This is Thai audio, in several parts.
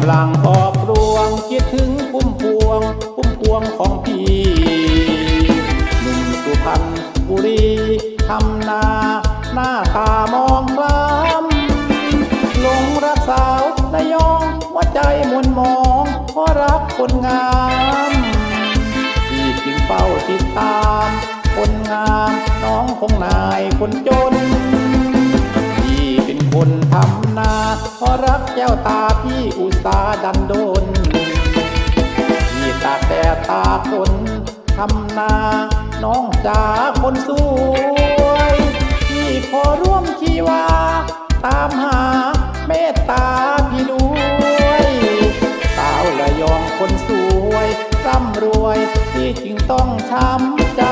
ำลังออกรวงคิดถึงพุ่มพวง พุ่มพวงของพี่หนุ่มสุพรรณบุรีทำนา หน้าตามองคล้ำหลงรักสาวระยองหัวใจมนมองเพราะรักคนงามที่จึงเฝ้าติดตาม คนงามน้องคงนายคนจนพี่เป็นคนทำนาเพราะรักแก้วตาพี่ ตาดันโดนพี่ตาแดดตากฝนทำนาน้องจ๋าคนสวยพี่ขอร่วมชีวา ตามหาเมตตาพี่ด้วยสาวระยองคนสวยร่ำรวยพี่จึงต้องช้ำใจ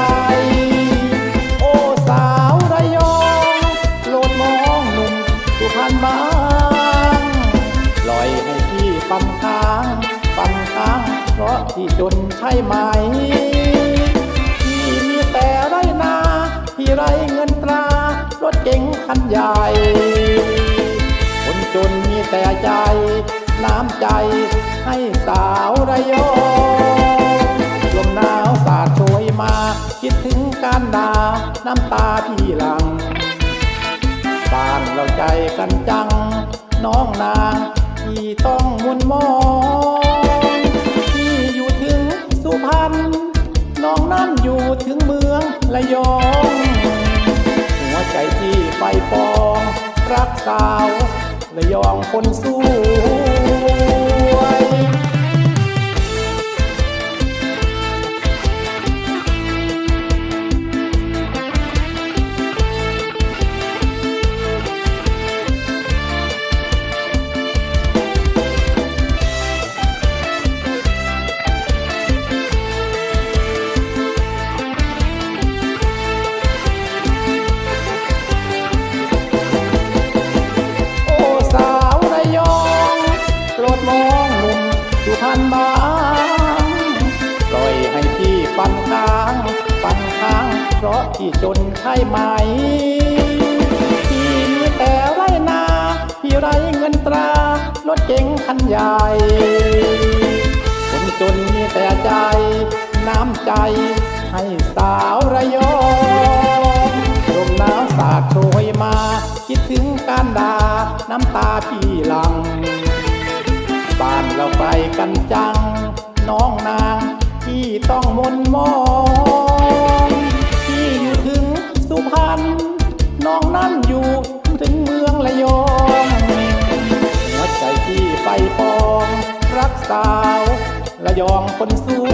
พี่ปันค้างปันค้างเพราะที่จนใช่ไหมพี่มีแต่ไรนาพี่ไรเงินตรารถเก๋งคันใหญ่ คนจนมีแต่ใจน้ำใจให้สาวระยองลมหนาวสาดโชยมา คิดถึงการดาน้ำตาพี่หลังบ้านเราใจกันจัง น้องนางที่ต้อง คนมองที่อยู่ถึงสุพรรณน้องนั่นอยู่ถึงเมืองระยอง หัวใจที่ไฟปอง รักสาวระยองคนสู้ มสุพรรณบ้าปล่อยให้พี่ปันค้าง ปันค้าง เพราะที่จนใช่ไหม พี่มีแต่ไรนา พี่ไรเงินตรารถเก๋งคันใหญ่ คนจนมีแต่ใจ น้ำใจ ให้สาวระยองลมหนาวสาดโชยมา คิดถึงการดาน้ำตาพี่หลัง กันจัง น้องนางที่ต้องมนมองที่อยู่ถึงสุพรรณน้องนั่นอยู่ถึงเมืองระยองหัวใจพี่ไปปอง รักสาว ระยองคนสู้